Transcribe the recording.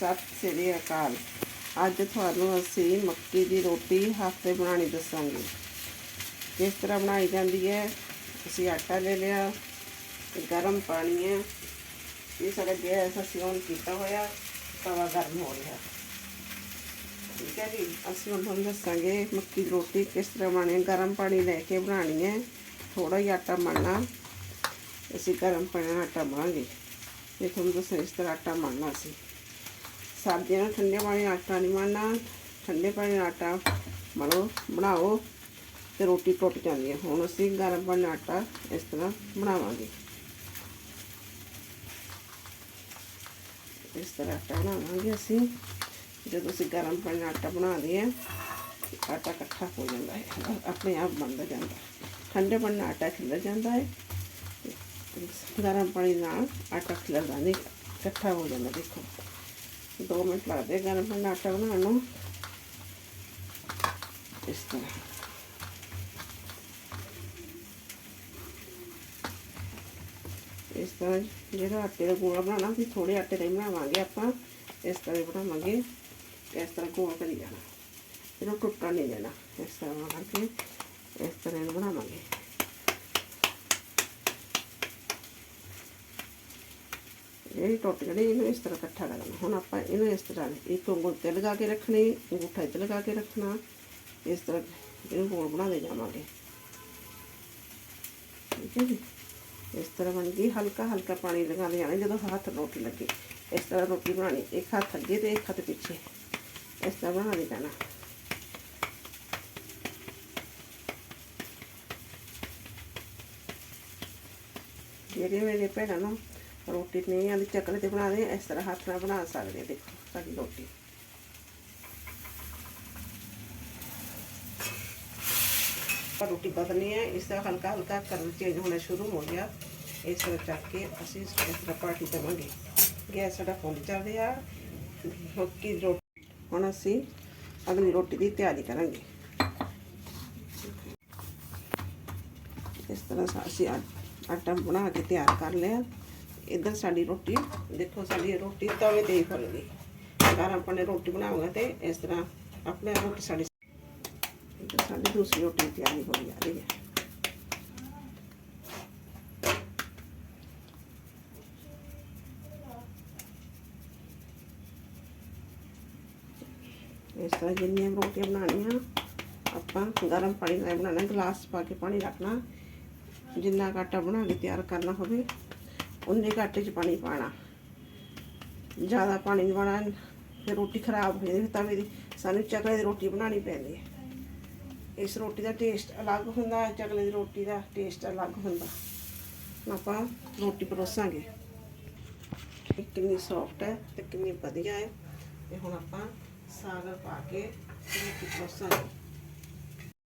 ਸਤਿ ਸ੍ਰੀ ਅਕਾਲ। ਅੱਜ ਤੁਹਾਨੂੰ ਅਸੀਂ ਮੱਕੀ ਦੀ ਰੋਟੀ ਹੱਥ ਤੇ ਬਣਾਉਣੀ ਦੱਸਾਂਗੇ। ਕਿਸ ਤਰ੍ਹਾਂ ਬਣਾਈ ਜਾਂਦੀ ਹੈ? ਅਸੀਂ ਆਟਾ ਲੈ ਲਿਆ, ਤੇ ਗਰਮ ਪਾਣੀ ਹੈ। ਇਹ ਸਾਡਾ ਗੈਸ ਅਸੀਂ ਔਨ ਕੀਤਾ ਹੋਇਆ, ਤਵਾ ਗਰਮ ਹੋ ਰਿਹਾ ਠੀਕ ਹੈ ਜੀ, ਅਸੀਂ ਹੁਣ ਤੁਹਾਨੂੰ ਦੱਸਾਂਗੇ ਮੱਕੀ ਦੀ ਰੋਟੀ ਕਿਸ ਤਰ੍ਹਾਂ ਬਣਾਉਣੀ ਗਰਮ ਪਾਣੀ ਲੈ ਕੇ ਬਣਾਉਣੀ ਹੈ ਥੋੜਾ ਜਿਹਾ ਆਟਾ ਮਲਣਾ ਅਸੀਂ ਗਰਮ ਪਾਣੀ ਨਾਲ ਆਟਾ ਮਲਾਂਗੇ ਇਹ ਤੁਹਾਨੂੰ ਦੱਸਾਂ ਇਸ ਤਰ੍ਹਾਂ ਆਟਾ ਮਲਣਾ ਅਸੀਂ। ਸਰਦੀਆਂ ਨੂੰ ਠੰਡੇ ਪਾਣੀ ਨਾਲ ਆਟਾ ਨਹੀਂ ਮਲਣਾ ਠੰਡੇ ਪਾਣੀ ਨਾਲ ਆਟਾ ਮਲੋ ਬਣਾਓ ਤੇ ਰੋਟੀ ਟੁੱਟ ਜਾਂਦੀ ਹੈ ਹੁਣ ਅਸੀਂ ਗਰਮ ਪਾਣੀ ਨਾਲ ਆਟਾ ਇਸ ਤਰ੍ਹਾਂ ਬਣਾਵਾਂਗੇ ਇਸ ਤਰ੍ਹਾਂ ਆਟਾ ਬਣਾਵਾਂਗੇ ਅਸੀਂ ਜਦੋਂ ਅਸੀਂ ਗਰਮ ਪਾਣੀ ਨਾਲ ਆਟਾ ਬਣਾਉਂਦੇ ਹਾਂ ਆਟਾ ਇਕੱਠਾ ਹੋ ਜਾਂਦਾ ਹੈ ਆਪਣੇ ਆਪ ਬਣਦਾ ਜਾਂਦਾ ਹੈ। ਠੰਡੇ ਪਾਣੀ ਨਾਲ ਆਟਾ ਖਿਲਰ ਜਾਂਦਾ ਹੈ ਤੇ ਗਰਮ ਪਾਣੀ ਨਾਲ ਆਟਾ ਖਿਲਰਦਾ ਨਹੀਂ ਇਕੱਠਾ ਹੋ ਜਾਂਦਾ ਦੇਖੋ दो मिनट लगते गर्म ठंडा आटा बनाना इस तरह। इस तरह जो आटे का गोला बनाना फिर थोड़े आटे का ही बनावे आप इस तरह बनावे इस तरह गोल करी जाना। फिर टुटा नहीं देना इस तरह बना के इस तरह बनावे ਇਹ ਟੁੱਟ ਗਈ ਇਹਨੂੰ ਇਸ ਤਰ੍ਹਾਂ ਇਕੱਠਾ ਕਰਨਾ ਹੁਣ ਆਪਾਂ ਇਹਨੂੰ ਇਸ ਤਰ੍ਹਾਂ ਇੱਕ ਉਂਗਲ ਤੇ ਲਗਾ ਕੇ ਰੱਖਣੀ ਅੰਗੂਠਾ ਇੱਥੇ ਲਗਾ ਕੇ ਰੱਖਣਾ ਇਸ ਤਰ੍ਹਾਂ ਇਹਨੂੰ ਗੋਲ ਬਣਾਉਂਦੇ ਜਾਵਾਂਗੇ ਠੀਕ ਹੈ ਜੀ ਇਸ ਤਰ੍ਹਾਂ ਬਣ ਗਈ ਹਲਕਾ ਹਲਕਾ ਪਾਣੀ ਲਗਾਉਂਦੇ ਜਾਣਾ ਜਦੋਂ ਹੱਥ ਰੋਟੀ ਲੱਗੇ ਇਸ ਤਰ੍ਹਾਂ ਰੋਟੀ ਬਣਾਉਣੀ ਇੱਕ ਹੱਥ ਅੱਗੇ ਤੇ ਇੱਕ ਹੱਥ ਪਿੱਛੇ ਇਸ ਤਰ੍ਹਾਂ ਬਣਾਉਣੀ ਪੈਣਾ ਜਿਹੜੇ ਮੇਰੇ ਭੈਣਾਂ ਨੂੰ ਰੋਟੀ ਨਹੀਂ ਆਉਂਦੀ ਚੱਕਲੇ ਤੇ ਬਣਾਦੇ ਇਸ ਤਰ੍ਹਾਂ ਹੱਥ ਨਾਲ ਬਣਾ ਸਕਦੇ ਦੇਖੋ ਸਾਡੀ ਰੋਟੀ ਪਰ ਰੋਟੀ ਬਦਲਣੀ ਹੈ ਇਸ ਤਰ੍ਹਾਂ ਹਲਕਾ ਹਲਕਾ ਕਲਰ ਚੇਂਜ ਹੋਣਾ ਸ਼ੁਰੂ ਹੋ ਗਿਆ ਇਸ ਤਰ੍ਹਾਂ ਚੱਕ ਕੇ ਅਸੀਂ ਇਸ ਤਰ੍ਹਾਂ ਪਾਰਟੀ ਦੇਵਾਂਗੇ ਗੈਸ ਸਾਡਾ ਫੁੱਲ ਚੱਲ ਰਿਹਾ ਮੱਕੀ ਦੀ ਰੋਟੀ ਹੁਣ ਅਸੀਂ ਅਗਲੀ ਰੋਟੀ ਦੀ ਤਿਆਰੀ ਕਰਾਂਗੇ ਇਸ ਤਰ੍ਹਾਂ ਸਾ- ਅਸੀਂ ਆ- ਆਟਾ ਬਣਾ ਕੇ ਤਿਆਰ ਕਰ ਲਿਆ इधर साड़ी रोटी, देखो साड़ी रोटी तवे तो ही फलगी अगर अपने रोटी बनाओगे तो इस तरह अपने रोटी साड़ी इधर साड़ी दूसरी रोटी तैयारी हो जा रही है। इस तरह जिन्नी रोटियाँ बनानियाँ आप गर्म पानी बनाना, गिलास पा के पानी रखना, जिन्ना का आटा बना के तैयार करना हो ਕੁ ਆਟਾ ਉਨੇ ਕੁ 'ਚ ਪਾਣੀ ਪਾਣਾ। ਜ਼ਿਆਦਾ ਪਾਣੀ ਨਹੀਂ ਪਾਣਾ, ਫਿਰ ਰੋਟੀ ਖਰਾਬ ਹੋ ਜਾਂਦੀ ਤਾਂ ਵੀ ਸਾਨੂੰ ਚਕਲੇ ਦੀ ਰੋਟੀ ਬਣਾਉਣੀ ਪੈਂਦੀ ਹੈ। ਇਸ ਰੋਟੀ ਦਾ ਟੇਸਟ ਅਲੱਗ ਹੁੰਦਾ ਹੈ ਚਕਲੇ ਦੀ ਰੋਟੀ ਦਾ ਟੇਸਟ ਅਲੱਗ ਹੁੰਦਾ। ਆਪਾਂ ਰੋਟੀ ਪਰੋਸਾਂਗੇ। ਇਹ ਕਿੰਨੀ ਸੌਫਟ ਹੈ ਤੇ ਕਿੰਨੀ ਵਧੀਆ ਹੈ। ਤੇ ਹੁਣ ਆਪਾਂ ਸਾਗਰ ਪਾ ਕੇ ਰੋਟੀ ਪਰੋਸਾਂਗੇ।